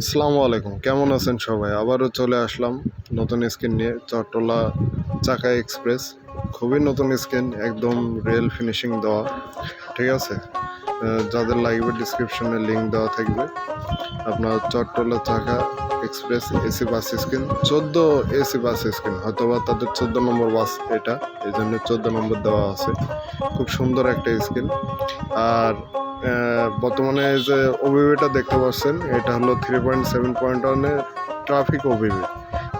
আসসালামু আলাইকুম। কেমন আছেন সবাই? আবারও চলে আসলাম নতুন স্কিন নিয়ে চট্টলা চাকা এক্সপ্রেস। খুবই নতুন স্কিন, একদম রিয়েল ফিনিশিং দেওয়া, ঠিক আছে? যাদের লাগবে ডিসক্রিপশনে লিঙ্ক দেওয়া থাকবে। আপনার চট্টলা চাকা এক্সপ্রেস এসি বাস স্কিন, চোদ্দ এসি বাস স্কিন হয়তো বা তাদের চোদ্দ নম্বর বাস এটা, এই জন্য চোদ্দ নম্বর দেওয়া আছে। খুব সুন্দর একটা স্কিন। আর বর্তমানে যে ওবিবিটা দেখতে পাচ্ছেন, এটা হলো থ্রি পয়েন্ট সেভেন পয়েন্ট ওয়ানের ট্রাফিক ওবিবি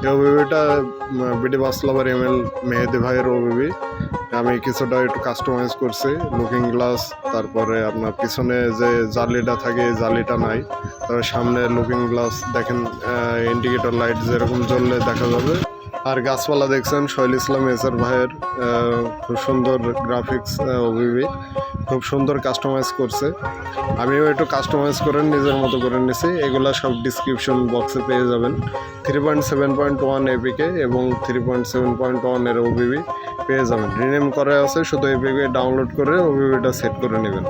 এই ওবিবিটা BD bus lover M L Mehedi ভাইয়ের ওবিবি আমি কিছুটা একটু কাস্টমাইজ করছি লুকিং গ্লাস তারপরে আপনার পিছনে যে জালিটা থাকে জালিটা নাই। তারপরে সামনে লুকিং গ্লাস দেখেন ইন্ডিকেটর লাইট যেরকম জ্বললে দেখা যাবে। আর গাছপালা দেখছেন শৈল ইসলাম এসার ভাইয়ের খুব সুন্দর গ্রাফিক্স ওবিবি খুব সুন্দর কাস্টমাইজ করছে। আমিও একটু কাস্টমাইজ করে নিজের মতো করে নিছি। এগুলো সব ডিসক্রিপশন বক্সে পেয়ে যাবেন। Three point seven point one APK এবং থ্রি পয়েন্ট সেভেন পয়েন্ট ওয়ানের ওবিবি পেয়ে যাবেন। রিনেম করা আছে, শুধু এপিকে ডাউনলোড করে ওবিবিটা সেট করে নেবেন।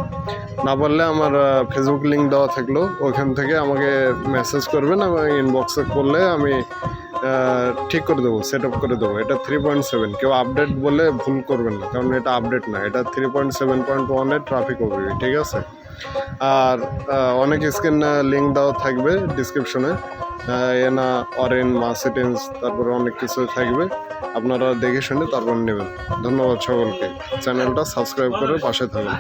না পারলে আমার ফেসবুক লিঙ্ক দেওয়া থাকল ওইখান থেকে আমাকে মেসেজ করবেন আমার ইনবক্সে করলে আমি ঠিক করে দেবো সেট আপ করে দেবো। এটা থ্রি পয়েন্ট সেভেন কেউ আপডেট বলে ভুল করবেন না, কারণ এটা আপডেট না। এটা থ্রি পয়েন্ট সেভেন পয়েন্ট ওয়ানের ট্রাফিক ওবিবি ঠিক আছে? আর অনেক স্ক্রিন লিঙ্ক দেওয়া থাকবে ডিসক্রিপশনে এনা অরেন মাসিটেন্স তারপরে অনেক কিছু থাকবে। আপনারা দেখে শুনে তারপর নেবেন। ধন্যবাদ সকলকে। চ্যানেলটা সাবস্ক্রাইব করে পাশে থাকুন।